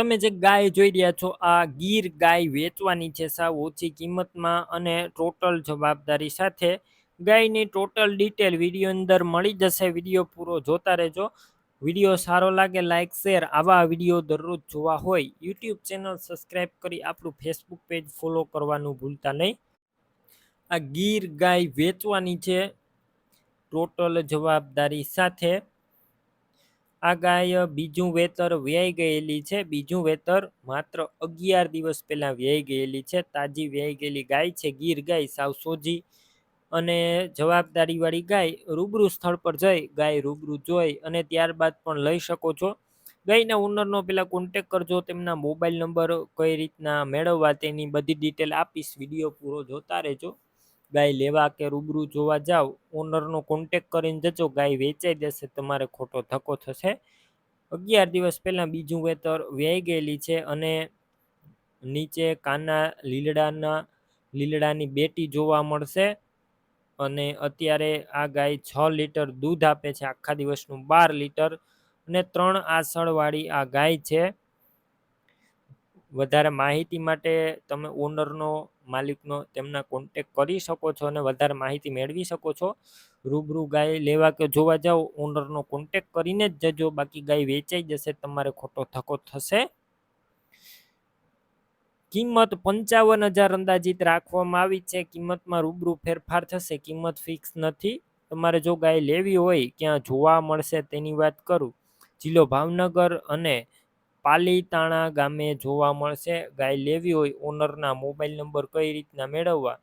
તમે જે ગાય જોઈ રહ્યા છો, આ ગીર ગાય વેચવાની છે સાવ ઓછી કિંમતમાં અને ટોટલ જવાબદારી સાથે ગાયની ટોટલ ડિટેલ વીડિયો અંદર મળી જશે. વીડિયો પૂરો જોતા રહેજો. વીડિયો સારો લાગે લાઇક શેર, આવા વીડિયો દરરોજ જોવા હોય, યુટ્યુબ ચેનલ સબસ્ક્રાઈબ કરી આપણું ફેસબુક પેજ ફોલો કરવાનું ભૂલતા નહીં. આ ગીર ગાય વેચવાની છે ટોટલ જવાબદારી સાથે આ ગાય બીજું વેતર વ્યાઈ ગયેલી છે. બીજું વેતર માત્ર અગિયાર દિવસ પહેલા વ્યાઈ ગયેલી છે. તાજી વ્યાઈ ગયેલી ગાય છે. ગીર ગાય, સાવ સોજી અને જવાબદારીવાળી ગાય રૂબરૂ સ્થળ પર જઈ, ગાય રૂબરૂ જોઈ અને ત્યારબાદ પણ લઈ શકો છો. ગાયના ઓનરનો પેલા કોન્ટેક કરજો. તેમના મોબાઈલ નંબર કઈ રીતના મેળવવા તેની બધી ડિટેલ આપીશ. વીડિયો પૂરો જોતા રહેજો. ગાય લેવા કે રૂબરૂ જોવા જાવ ઓનરનો કોન્ટેક કરીને જજો, ગાય વેચાઈ જશે તમારે ખોટો ધક્કો થશે. અગિયાર દિવસ પહેલાં બીજું વેતર વ્યાઈ ગયેલી છે અને નીચે કાના લીલડાના, લીલડાની બેટી જોવા મળશે અને અત્યારે આ ગાય છ લીટર દૂધ આપે છે, આખા દિવસનું બાર લીટર અને ત્રણ આસળવાળી આ ગાય છે. વધારે માહિતી માટે તમે ઓનરનો માલિકનો તેમના કોન્ટેક કરી શકો છો અને વધારે માહિતી મેળવી શકો છો. રૂબરૂ ગાય લેવા કે જોવા જાઓ ઓનરનો કોન્ટેક કરીને જ જજો. બાકી ગાય વેચાઈ જશે, તમારે ખોટો ધક્કો થશે. કિંમત પંચાવન હજાર અંદાજિત રાખવામાં આવી છે. કિંમતમાં રૂબરૂ ફેરફાર થશે, કિંમત ફિક્સ નથી. તમારે જો ગાય લેવી હોય, ક્યાં જોવા મળશે તેની વાત કરું. જિલ્લો ભાવનગર અને પાલીતાણા ગામે જોવા મળશે. ગાય લેવી હોય ઓનરના મોબાઈલ નંબર કઈ રીતના મેળવવા?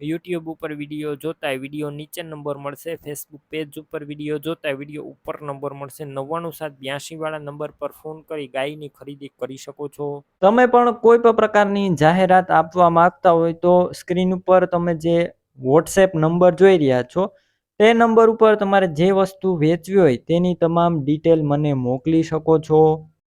યુટ્યુબ ઉપર વીડિયો જોતા વીડિયો નીચે નંબર મળશે. ફેસબુક પેજ ઉપર વીડિયો જોતા વીડિયો ઉપર નંબર મળશે. નવ્વાણું સાત બ્યાસી વાળા નંબર પર ફોન કરી ગાયની ખરીદી કરી શકો છો. તમે પણ કોઈ પણ પ્રકારની જાહેરાત આપવા માંગતા હોય તો સ્ક્રીન ઉપર તમે જે વોટ્સએપ નંબર જોઈ રહ્યા છો, તે નંબર ઉપર તમારે જે વસ્તુ વેચવી હોય તેની તમામ ડિટેલ મને મોકલી શકો છો.